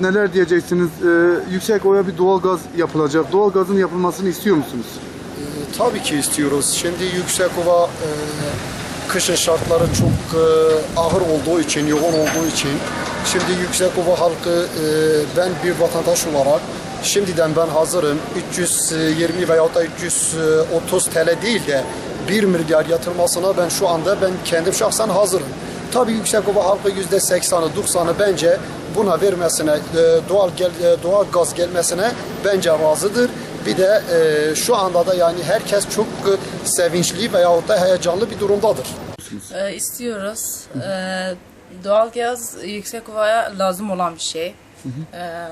Neler diyeceksiniz? Ee, yüksek oya bir doğalgaz yapılacak. Doğalgazın yapılmasını istiyor musunuz? E, Tabii ki istiyoruz. Şimdi Yüksekova e, kışın şartları çok e, ağır olduğu için, yoğun olduğu için şimdi Yüksekova halkı e, ben bir vatandaş olarak şimdiden ben hazırım. 320 veyahut da 330 TL değil de 1 milyar yatırmasına ben şu anda ben kendim şahsen hazırım. Tabii Yüksekova halkı %80'ı 90'ı bence buna vermesine, e, doğal gel, e, doğal gaz gelmesine bence razıdır. Bir de e, şu anda da yani herkes çok e, sevinçli veyahut da heyecanlı bir durumdadır. Ee, istiyoruz. Ee, doğalgaz yüksek ovaya lazım olan bir şey. Ee,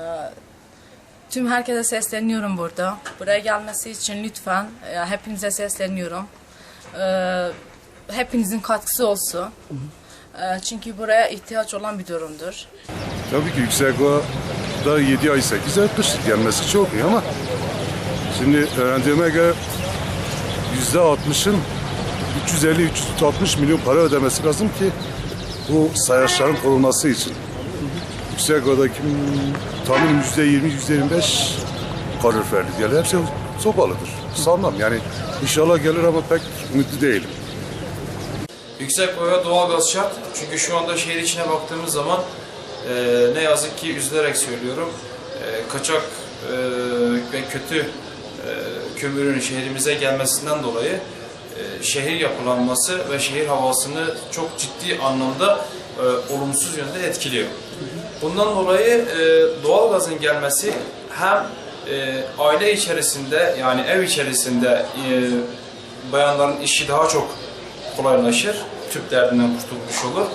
tüm herkese sesleniyorum burada. Buraya gelmesi için lütfen e, hepinize sesleniyorum. Ee, hepinizin katkısı olsun. Ee, çünkü buraya ihtiyaç olan bir durumdur. Tabii ki yüksek da 7 ay 8 ay kış gelmesi çok iyi ama şimdi öğrendiğime göre yüzde 60'ın 350-360 milyon para ödemesi lazım ki bu sayaçların korunması için. Yüksek odaki tahminim yüzde 20, yüzde 25 kaloriferli gelir. Hepsi sobalıdır. Sanmam yani inşallah gelir ama pek ümitli değilim. Yüksek oya doğalgaz şart. Çünkü şu anda şehir içine baktığımız zaman e, ne yazık ki üzülerek söylüyorum. e, kaçak e, ve kötü e, kömürün şehrimize gelmesinden dolayı e, şehir yapılanması ve şehir havasını çok ciddi anlamda e, olumsuz yönde etkiliyor. Bundan dolayı e, doğalgazın gelmesi hem e, aile içerisinde yani ev içerisinde e, bayanların işi daha çok kolaylaşır. Tüp derdinden kurtulmuş olur.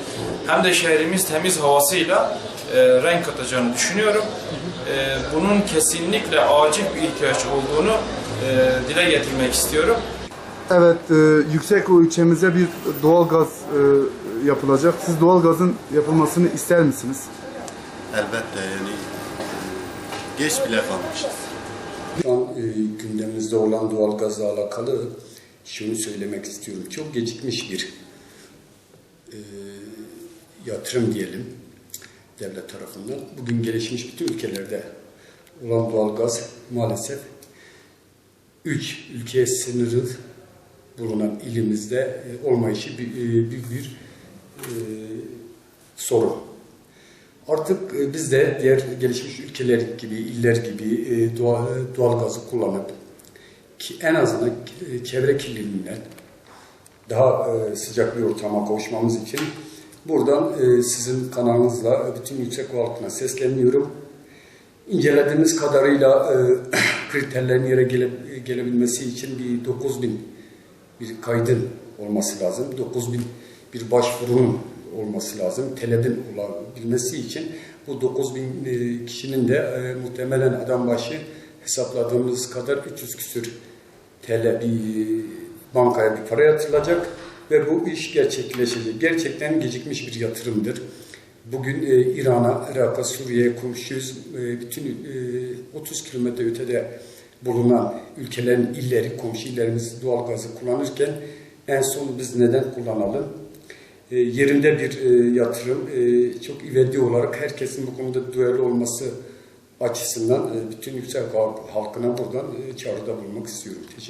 Hem de şehrimiz temiz havasıyla e, renk katacağını düşünüyorum. E, bunun kesinlikle acil bir ihtiyaç olduğunu e, dile getirmek istiyorum. Evet, e, yüksek o ilçemize bir doğalgaz e, yapılacak. Siz doğalgazın yapılmasını ister misiniz? Elbette yani geç bile kalmışız. Şu an e, gündemimizde olan doğalgazla alakalı şunu söylemek istiyorum. Çok gecikmiş bir e, yatırım diyelim devlet tarafından. Bugün gelişmiş bütün ülkelerde olan doğalgaz maalesef 3 ülkeye sınırı bulunan ilimizde e, olmayışı bir, e, büyük bir e, sorun. Artık biz de diğer gelişmiş ülkeler gibi, iller gibi doğal, doğal gazı kullanıp ki en azından çevre kirliliğinden daha e, sıcak bir ortama kavuşmamız için buradan e, sizin kanalınızla bütün yüksek halkına sesleniyorum. İncelediğimiz kadarıyla e, kriterlerin yere gele, gelebilmesi için bir 9000 bir kaydın olması lazım. 9000 bir başvurunun olması lazım. Teledin olabilmesi için bu 9000 e, kişinin de e, muhtemelen adam başı hesapladığımız kadar 300 küsür TL bir bankaya bir para yatırılacak ve bu iş gerçekleşecek. Gerçekten gecikmiş bir yatırımdır. Bugün e, İran'a, Irak'a, Suriye'ye komşuyuz. E, bütün e, 30 kilometre ötede bulunan ülkelerin illeri, komşu illerimiz doğal gazı kullanırken en son biz neden kullanalım? E, yerinde bir e, yatırım, e, çok ivedi olarak herkesin bu konuda duyarlı olması açısından e, bütün yüksek halkına buradan e, çağrıda bulunmak istiyorum. Teşekkür